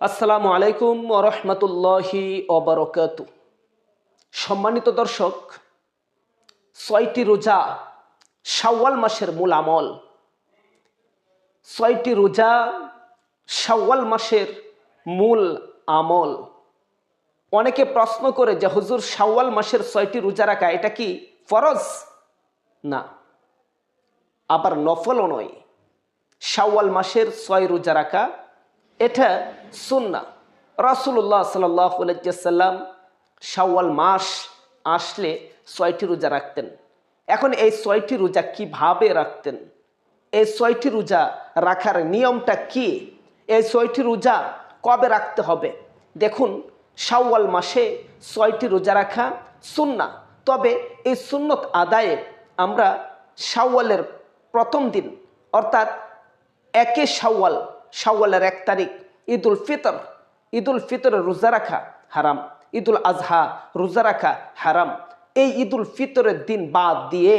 আসসালামু আলাইকুম রহমতুল্লাহি অবরকাত সম্মানিত দর্শক, ছয়টি রোজা শাওয়াল মাসের মূল আমল। ছয়টি রোজা শাওয়াল মাসের মূল আমল। অনেকে প্রশ্ন করে যে, হুজুর, শাওয়াল মাসের ছয়টি রোজা রাখা, এটা কি ফরজ? না। আবার নফলও নয়। শাওয়াল মাসের ছয় রোজা রাখা এটা সুন্না রাসুল্লাহ সাল্লাম শাওয়াল মাস আসলে ছয়টি রোজা রাখতেন। এখন এই ছয়টি রোজা কীভাবে রাখতেন? এই ছয়টি রোজা রাখার নিয়মটা কি? এই ছয়টি রোজা কবে রাখতে হবে? দেখুন, শাওয়াল মাসে ছয়টি রোজা রাখা সুন্না তবে এই সুন্নত আদায়ে আমরা শাওয়ালের প্রথম দিন, অর্থাৎ একে শাওয়াল শাওয়ালের এক তারিখ, ঈদুল ফিতর। ঈদুল ফিতরের রোজা রাখা হারাম, ঈদুল আজহা রোজা রাখা হারাম। এই ঈদুল ফিতরের দিন বাদ দিয়ে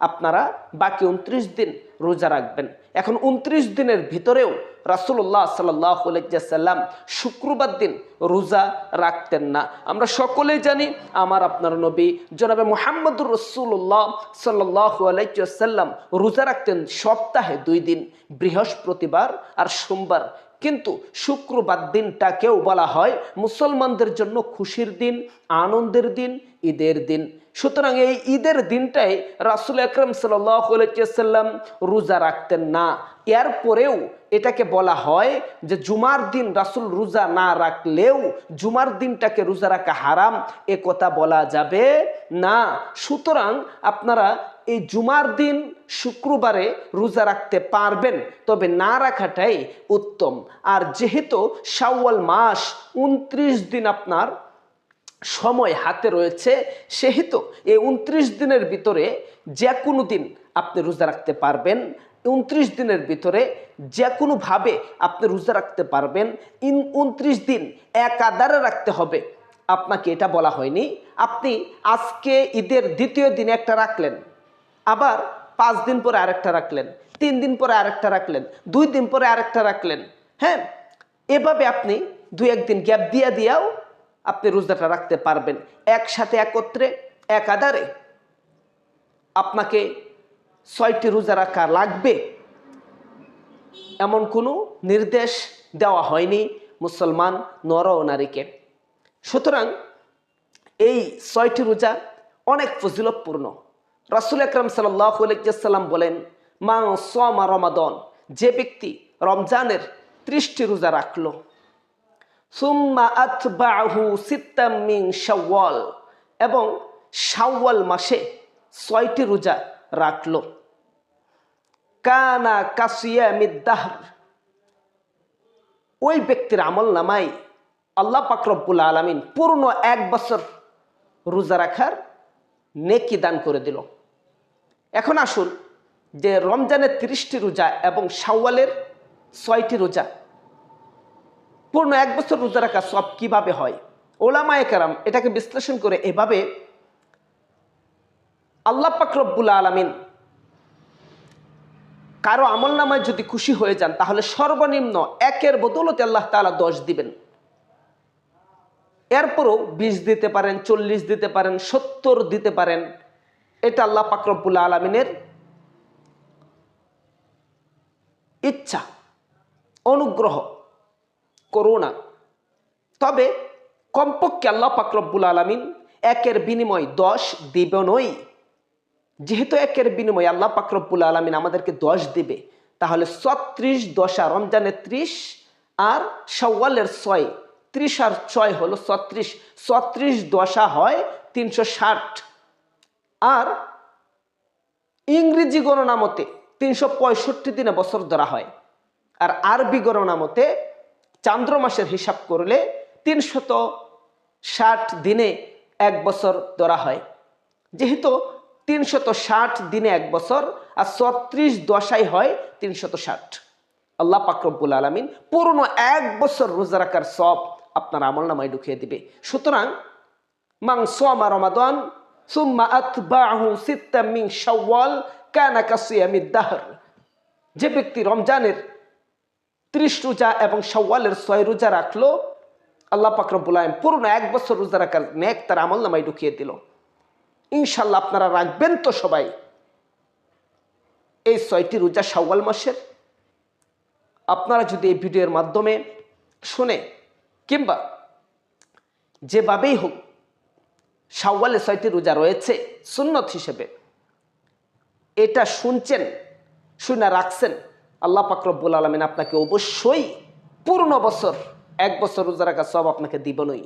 আপনারা বাকি উনত্রিশ দিন রোজা রাখবেন। এখন উনত্রিশ দিনের ভিতরেও রাসুল্লাহ সাল্লাম শুক্রবার দিন রোজা রাখতেন না। আমরা সকলে জানি আমার আপনার নবী জনাবে মোহাম্মদুর রসুল্লাহ সাল্লাহ আলাইসাল্লাম রোজা রাখতেন সপ্তাহে দুই দিন, বৃহস্পতিবার আর সোমবার। কিন্তু শুক্রবার দিনটাকেও বলা হয় মুসলমানদের জন্য খুশির দিন, আনন্দের দিন, ঈদের দিন। সুতরাং এই ঈদের দিনটাই রাসুল আকরম সাল্লাম রোজা রাখতেন না। এরপরেও এটাকে বলা হয় যে জুমার দিন রাসুল রোজা না রাখলেও জুমার দিনটাকে রোজা রাখা হারাম। এ কথা বলা যাবে না। সুতরাং আপনারা এই জুমার দিন শুক্রবারে রোজা রাখতে পারবেন, তবে না রাখাটাই উত্তম। আর যেহেতু শাওয়াল মাস, উনত্রিশ দিন আপনার সময় হাতে রয়েছে, সেহেতু এই উনত্রিশ দিনের ভিতরে যে কোনো দিন আপনি রোজা রাখতে পারবেন, উনত্রিশ দিনের ভিতরে যে কোনোভাবে আপনি রোজা রাখতে পারবেন, ইন উনত্রিশ দিন এক আদারে রাখতে হবে। আপনাকে এটা বলা হয়নি। আপনি আজকে ঈদের দ্বিতীয় দিনে একটা রাখলেন। আবার পাঁচ দিন পরে আরেকটা রাখলেন, তিন দিন পরে আরেকটা রাখলেন, দুই দিন পরে আরেকটা রাখলেন হ্যাঁ? এভাবে আপনি দুই একদিন গ্যাপ দিয়া দিয়াও আপনি রোজাটা রাখতে পারবেন, একসাথে একত্রে, এক আদারে আপনাকে ছয়টি রোজা রাখা লাগবে, এমন কোনো নির্দেশ দেওয়া হয়নি মুসলমান নর ও নারীকে। সুতরাং এই ছয়টি রোজা অনেক ফজিলতপূর্ণ। রাসুল আকরম সাল্লাম বলেন মা সোমা রমাদন যে ব্যক্তি রমজানের ত্রিশটি রোজা রাখল। সুম্মা আতবাহু সিত্তামিং শাওয়াল, এবং শাওয়াল মাসে ছয়টি রোজা রাখল। কানা কাসিয়া মিদ্দাহর ওই ব্যক্তির আমল নামাই আল্লাহ পাকরব্বুল আলমিন পূর্ণ এক বছর রোজা রাখার নেকি দান করে দিল। এখন আসুন যে রমজানের তিরিশটি রোজা এবং শাওয়ালের ছয়টি রোজা। পূর্ণ এক বছর রোজা রাখা সব কীভাবে হয়? ওলামায় কারাম এটাকে বিশ্লেষণ করে এভাবে আল্লাহ পাকরব্বুল আলমিন কারও আমল নামায় যদি খুশি হয়ে যান, তাহলে সর্বনিম্ন একের বদৌলতে আল্লাহ তালা দশ দিবেন। এরপরও বিশ দিতে পারেন, চল্লিশ দিতে পারেন, সত্তর দিতে পারেন এটা আল্লাহ পাকরব্বুল আলমিনের ইচ্ছা, অনুগ্রহ, করুণা। তবে কমপক্ষে আল্লাহ পাকরব্বুল আলমিন একের বিনিময় দশ দিবেনই যেহেতু একের বিনিময় আল্লাহ পাকরব্বুল আলমিন আমাদেরকে দশ দিবে, তাহলে ছত্রিশ দশা রমজানের ত্রিশ আর সওয়ালের ছয়। ত্রিশ আর ছয় হলো ছত্রিশ। ছত্রিশ দশা হয় তিনশো ষাট। আর ইংরেজি গণনা মতে তিনশো পঁয়ষট্টি দিনে বছর ধরা হয়। আর আরবি গণনা মতে চান্দ্র মাসের হিসাব করলে তিনশত ষাট দিনে এক বছর ধরা হয়। যেহেতু তিনশত ষাট দিনে এক বছর আর ছত্রিশ দশাই হয় তিনশত ষাট। আল্লাহ পাকরব্বুল আলমিন পুরনো এক বছর রোজা রাখার সব আপনার আমল নামায় ঢুকিয়ে দিবে। সুতরাং মাংস সোমা রমাদন যে ব্যক্তি রমজানের ত্রিশ রোজা এবং সওয়ালের ছয় রোজা রাখল, আল্লাহ পাকরবুল আলম পুরনো এক বছর রোজা রাখার নেক তার আমল নামাই ঢুকিয়ে দিল। ইনশাল্লাহ আপনারা রাখবেন তো সবাই। এই ছয়টি রোজা সওয়াল মাসের। আপনারা যদি এই ভিডিওর মাধ্যমে শুনে কিংবা যেভাবেই হোক সাওয়ালে ছয়টি রোজা রয়েছে, সুন্নত হিসেবে। এটা শুনছেন, শুনে রাখছেন, আল্লাহ পাকরব্বুল আলমিন আপনাকে অবশ্যই পূর্ণ বছর, এক বছর রোজা রাখা সব আপনাকে দিবনই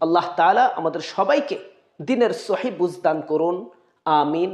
আল্লাহ তালা আমাদের সবাইকে দিনের সহি বুঝদান করুন, আমিন।